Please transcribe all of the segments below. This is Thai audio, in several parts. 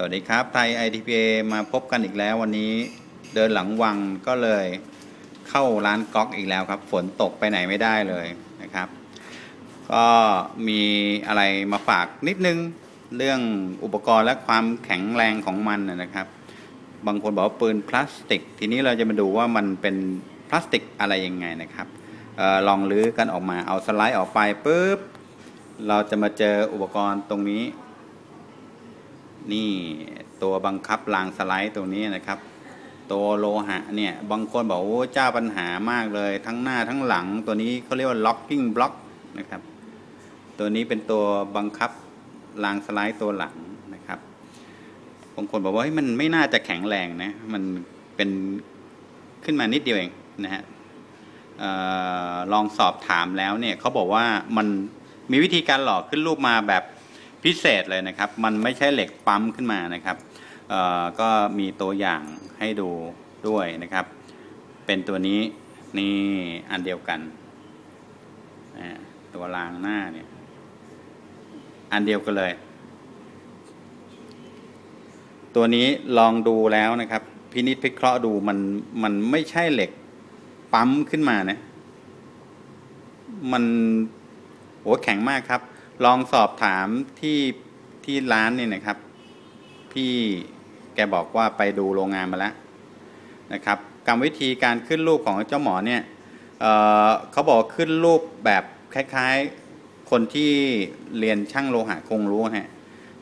สวัสดีครับ ไทย ITPA มาพบกันอีกแล้ววันนี้เดินหลังวังก็เลยเข้าร้านก๊อกอีกแล้วครับ ฝนตกไปไหนไม่ได้เลยนะครับ ก็มีอะไรมาฝากนิดนึงเรื่องอุปกรณ์และความแข็งแรงของมันนะครับ บางคนบอกว่าปืนพลาสติก ทีนี้เราจะมาดูว่ามันเป็นพลาสติกอะไรยังไงนะครับออลองลื้อกันออกมาเอาสไลด์ออกไปปุ๊บเราจะมาเจออุปกรณ์ตรงนี้ นี่ตัวบังคับรางสไลด์ตรงนี้นะครับ ตัวโลหะเนี่ยบางคนบอกโอ้เจ้าปัญหามากเลย ทั้งหน้าทั้งหลังตัวนี้เขาเรียกว่า locking block นะครับ ตัวนี้เป็นตัวบังคับรางสไลด์ตัวหลังนะครับบางคนบอกว่าเฮ้ยมันไม่น่าจะแข็งแรงนะมันเป็นขึ้นมานิดเดียวเองนะฮะออลองสอบถามแล้วเนี่ยเขาบอกว่ามันมีวิธีการหล่อขึ้นรูปมาแบบ พิเศษเลยนะครับ มันไม่ใช่เหล็กปั๊มขึ้นมานะครับก็มีตัวอย่างให้ดูด้วยนะครับ เป็นตัวนี้นี่อันเดียวกันตัวรางหน้าเนี่ยอันเดียวกันเลย ตัวนี้ลองดูแล้วนะครับ พินิจพิเคราะห์ดูมันมันไม่ใช่เหล็กปั๊มขึ้นมานะ มันโหแข็งมากครับ ลองสอบถามที่ที่ร้านนี่นะครับ พี่แกบอกว่าไปดูโรงงานมาแล้วนะครับกรรมวิธีการขึ้นรูปของเจ้าหมอเนี่ยเเขาบอกขึ้นรูปแบบคล้ายๆคนที่เรียนช่างโลหะคงรู้ฮะ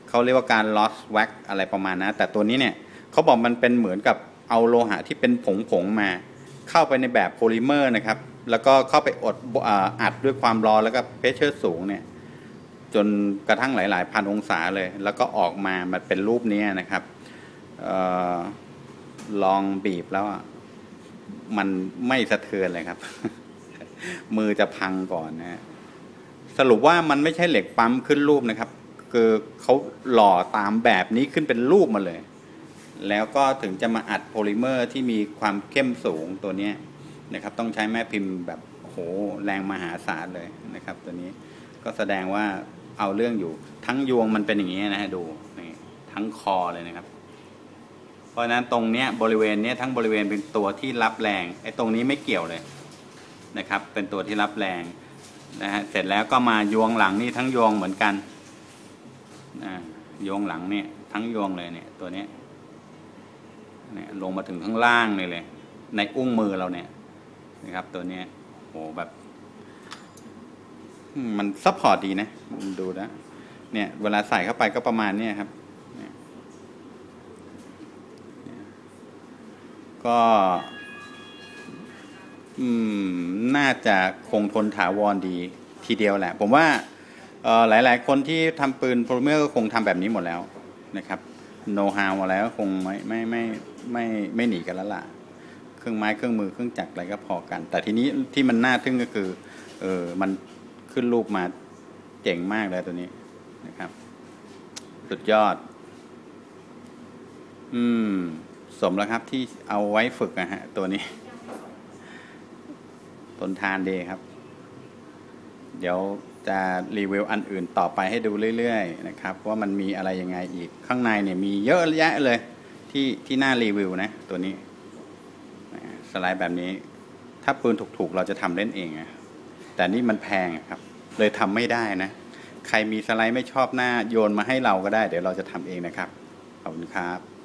เขาเรียกว่าการ lost wax อะไรประมาณนะ แต่ตัวนี้เนี่ยเขาบอกมันเป็นเหมือนกับเอาโลหะที่เป็นผงๆมา เข้าไปในแบบโพลิเมอร์นะครับ แล้วก็เข้าไปอดอัดด้วยความร้อนแล้วก็เพชเชอร์สูงเนี่ย จนกระทั่งหลาย ๆ พันองศาเลย แล้วก็ออกมามันเป็นรูปนี้นะครับออลองบีบแล้วมันไม่สะเทือนเลยครับ มือจะพังก่อนนะสรุปว่ามันไม่ใช่เหล็กปั๊มขึ้นรูปนะครับ คือเขาหล่อตามแบบนี้ขึ้นเป็นรูปมาเลย แล้วก็ถึงจะมาอัดโพลิเมอร์ที่มีความเข้มสูงตัวนี้นะครับ ต้องใช้แม่พิมพ์แบบโหแรงมหาศาลเลยนะครับ ตัวนี้ ก็แสดงว่าเอาเรื่องอยู่ ทั้งยวงมันเป็นอย่างนี้นะฮะดูนี่ทั้งคอเลยนะครับ เพราะฉะนั้นตรงเนี้ยบริเวณเนี้ยทั้งบริเวณเป็นตัวที่รับแรงไอ้ตรงนี้ไม่เกี่ยวเลยนะครับ เป็นตัวที่รับแรงนะฮะเสร็จแล้วก็มายวงหลังนี่ทั้งยวงเหมือนกันนะยวงหลังเนี่ยทั้งยวงเลยเนี่ยตัวเนี้ยเนี่ยลงมาถึงข้างล่างเลยเลย ในอุ้งมือเราเนี่ยนะครับ ตัวเนี้ยโหแบบ มันซัพพอร์ตดีนะดูนะเนี่ยเวลาใส่เข้าไปก็ประมาณนี้ครับก็อืมน่าจะคงทนถาวรดีทีเดียวแหละ ผมว่าหลาย ๆ คนที่ทำปืนโพลิเมอร์ก็คงทำแบบนี้หมดแล้วนะครับโน้ตฮาวมาแล้วคงไม่ไม่ไม่ไม่ไม่หนีกันแล้วล่ะ เครื่องไม้เครื่องมือเครื่องจักรอะไรก็พอกัน แต่ทีนี้ที่มันน่าทึ่งก็คือเออมัน ขึ้นรูปมาเจ๋งมากเลยตัวนี้นะครับ สุดยอด อืม สมแล้วครับที่เอาไว้ฝึกนะฮะ ตัวนี้ทนทานดีครับ เดี๋ยวจะรีวิวอันอื่นต่อไปให้ดูเรื่อยๆนะครับ ว่ามันมีอะไรยังไงอีกข้างในเนี่ยมีเยอะแยะเลย ที่ที่น่ารีวิวนะ ตัวนี้ สไลด์แบบนี้ ถ้าปืนถูกๆ เราจะทำเล่นเองอะ แต่นี่มันแพงครับ เลยทำไม่ได้นะ ใครมีสไลด์ไม่ชอบหน้าโยนมาให้เราก็ได้ เดี๋ยวเราจะทำเองนะครับ ขอบคุณครับ